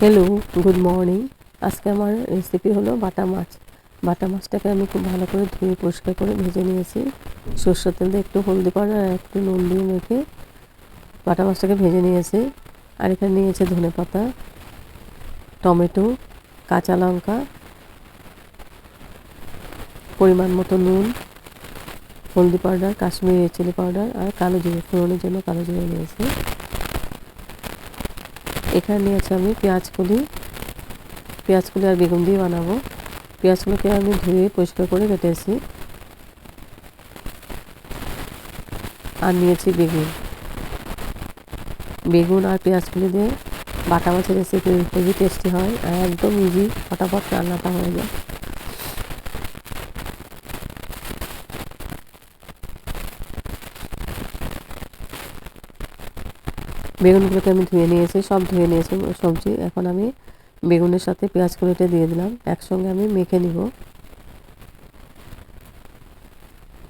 Hello good morning আজকে আমার recipe হলো বাটা মাছ। বাটা মাছটাকে আমি খুব ভালো করে ধুয়ে পরিষ্কার করে ভেজে নিয়েছি। সর্ষের তেল দিয়ে একটু হলদি পাউডার আর একটু নুন দিয়ে মেখে বাটা মাছটাকে ভেজে নিয়েছি। আর এখানে নিয়েছে ধনে পাতা, টমেটো, কাঁচা লঙ্কা, পরিমাণ মতো নুন, হলদি পাউডার, কাশ্মীরি চিলি পাউডার আর কালো জিরে, ফোড়নের জন্য কালো জিরে নিয়েছি। এখানে নিয়েছি আমি পেঁয়াজ কলি পেঁয়াজ কলি আর বেগুন দিয়ে বানাবো। পেঁয়াজগুলোকে আমি ধুয়ে পরিষ্কার করে কেটেছি আর নিয়েছি বেগুন। বেগুন আর পেঁয়াজগুলি দিয়ে বাটা মাছের রেসিপি খুবই টেস্টি হয়। আর একদম ইজি ফটাফট রান্নাটা হয়ে যায়। বেগুনগুলোকে আমি ধুয়ে নিয়েছি, সব ধুয়ে নিয়েছি সবজি। এখন আমি বেগুনের সাথে পেঁয়াজ কুড়িটা দিয়ে দিলাম। একসঙ্গে আমি মেখে নিব।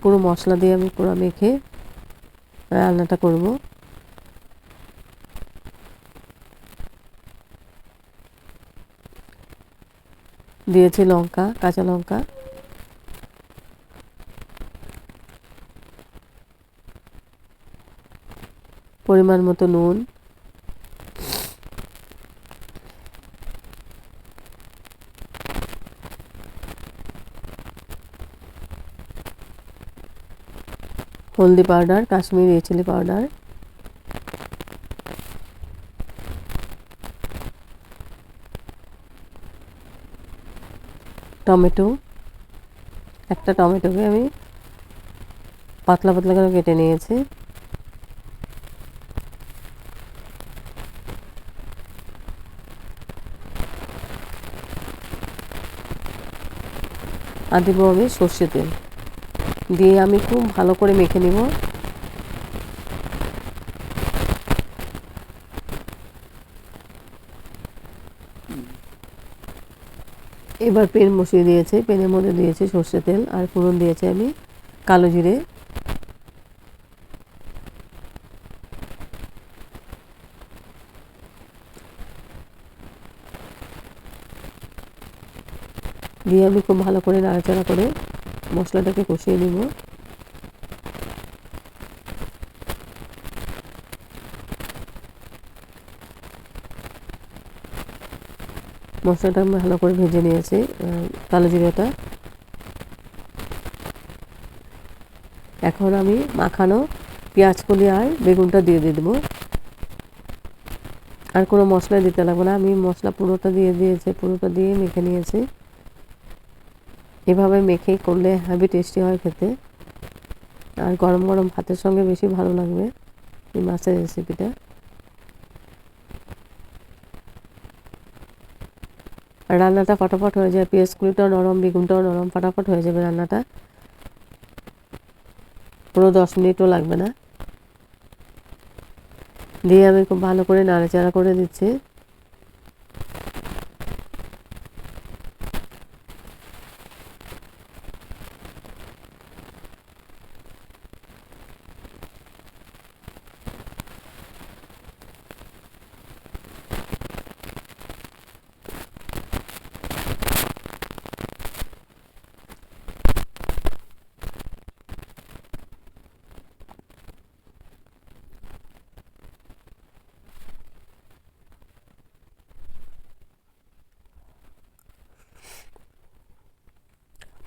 পুরো মশলা দিয়ে আমি পুরো মেখে রান্নাটা করব। দিয়েছি লঙ্কা, কাঁচা লঙ্কা। পরিমাণ মতো নুন। হলদি powder, Kashmiri chilli powder tomato, একটা টমেটোকে আমি পাতলা পাতলা করে কেটে নিয়েছি। আর দেবো আমি সর্ষে তেল। দিয়ে আমি খুব ভালো করে মেখে নিব। এবার পেন বসিয়ে দিয়েছে, পেনের মধ্যে দিয়েছে সর্ষে তেল আর ফোড়ন দিয়েছে আমি কালো জিরে। দিয়ে আমি খুব ভালো করে নাড়াচাড়া করে মশলাটাকে কষিয়ে নিব। মশলাটা ভালো করে ভেজে নিয়েছি কালো জিরাটা। এখন আমি মাখানো পেঁয়াজ কলি আর বেগুনটা দিয়ে দিয়ে দেবো। আর কোনো মশলা দিতে লাগবে না, আমি মশলা পুরোটা দিয়ে দিয়েছি, পুরোটা দিয়ে মেখে নিয়েছি। এভাবে মেখে করলে হেভি টেস্টি হয় খেতে। আর গরম গরম ভাতের সঙ্গে বেশি ভালো লাগবে এই মাছের রেসিপিটা রান্নাটা ফটাফট হয়ে যায় পেঁয়াজগুলিটাও নরম, বেগুনটাও নরম, ফটাফট হয়ে যাবে রান্নাটা। পুরো দশ মিনিটও লাগবে না। দিয়ে আমি খুব ভালো করে নাড়াচাড়া করে দিচ্ছি।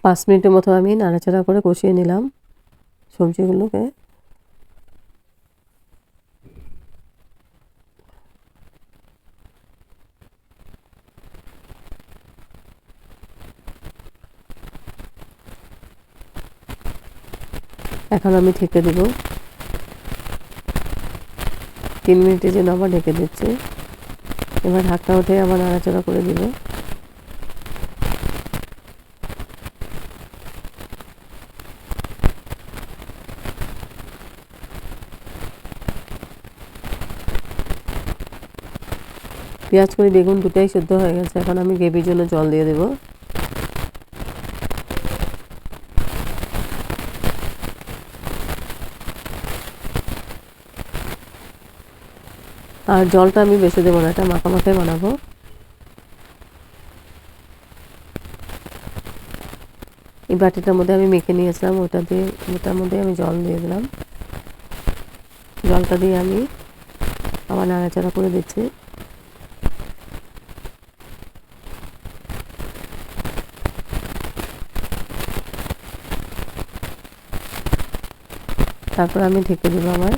পাঁচ মিনিটের মতো আমি নাড়াচাড়া করে কষিয়ে নিলাম সবজিগুলোকে। এখন আমি ঢেকে দেব। তিন মিনিটের জন্য আবার ঢেকে দিচ্ছি। এবার ঢাকটা উঠে আবার নাড়াচাড়া করে দিব। পেঁয়াজ করি বেগুন দুটাই সেদ্ধ হয়ে গেছে। এখন আমি গ্রেভির জন্য জল দিয়ে দেব। আর জলটা আমি বেশি দেবো না, এটা মাখা মাখাই বানাবো। এই বাটিটার মধ্যে আমি মেখে নিয়েছিলাম, ওটা দিয়ে, ওটার মধ্যে আমি জল দিয়ে দিলাম। জলটা দিয়ে আমি আবার নাড়াচাড়া করে দিচ্ছি। তারপর আমি ঢেকে দেবো আমার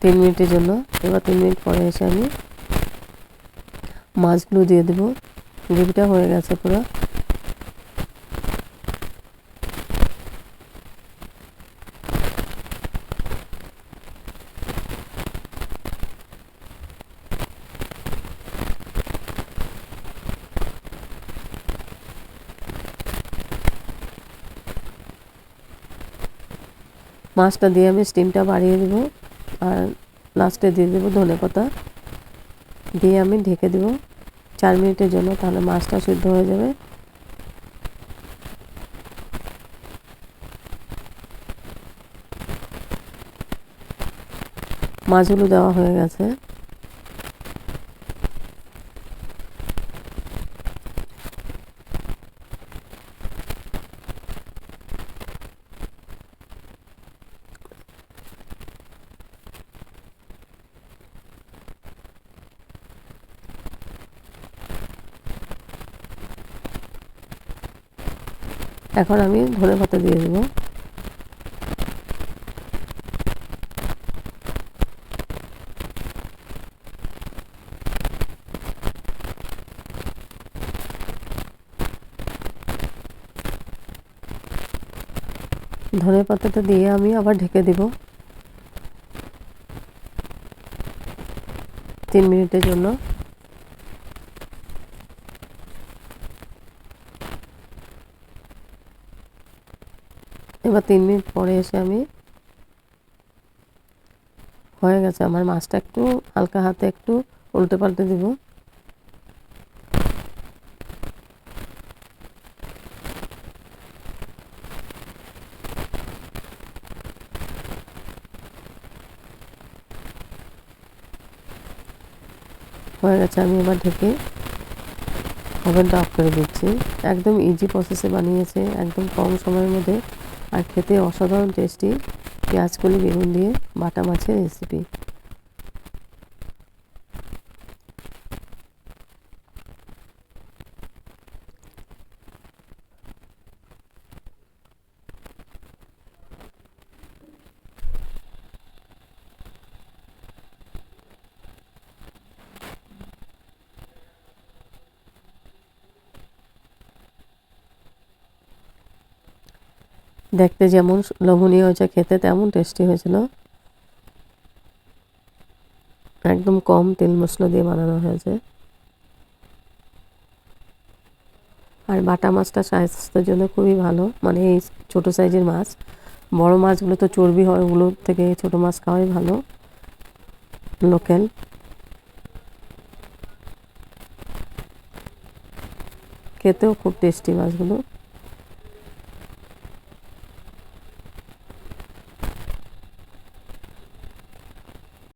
তিন মিনিটের জন্য। এবার তিন মিনিট পরে এসে আমি মাছগুলো দিয়ে দেবো। গ্রেভিটা হয়ে গেছে পুরো। মাছটা দিয়ে আমি স্টিমটা বাড়িয়ে দেব আর লাস্টে দিয়ে দেবো ধনে পাতা। দিয়ে আমি ঢেকে দেব চার মিনিটের জন্য, তাহলে মাছটা সিদ্ধ হয়ে যাবে। মাছগুলো দেওয়া হয়ে গেছে। এখন আমি ধনে পাতা দিয়ে দেবো। ধনে পাতাটা দিয়ে আমি আবার ঢেকে দিব। তিন মিনিটের জন্য। এবার তিন মিনিট পরে এসে আমি হয়ে গেছে। আমার মাছটা একটু হালকা হাতে একটু উল্টে পাল্টে দিব। হয়ে গেছে, আমি এবার ঢেকে ওভেনটা অফ করে দিচ্ছি। একদম ইজি প্রসেসে বানিয়েছে, একদম কম সময়ের মধ্যে। আর খেতে অসাধারণ টেস্টি পেঁয়াজকলি বেগুন দিয়ে বাটা মাছের রেসিপি দেখতে যেমন লোভনীয় হয়েছে, খেতে তেমন টেস্টি হয়েছিল। একদম কম তেল মশলা দিয়ে বানানো হয়েছে। আর বাটা মাছটা স্বাস্থ্যের জন্য খুবই ভালো। মানে এই ছোটো সাইজের মাছ। বড় মাছগুলো তো চর্বি হয় ওগুলোর থেকে ছোট মাছ খাওয়াই ভালো। লোকাল খেতেও খুব টেস্টি মাছগুলো।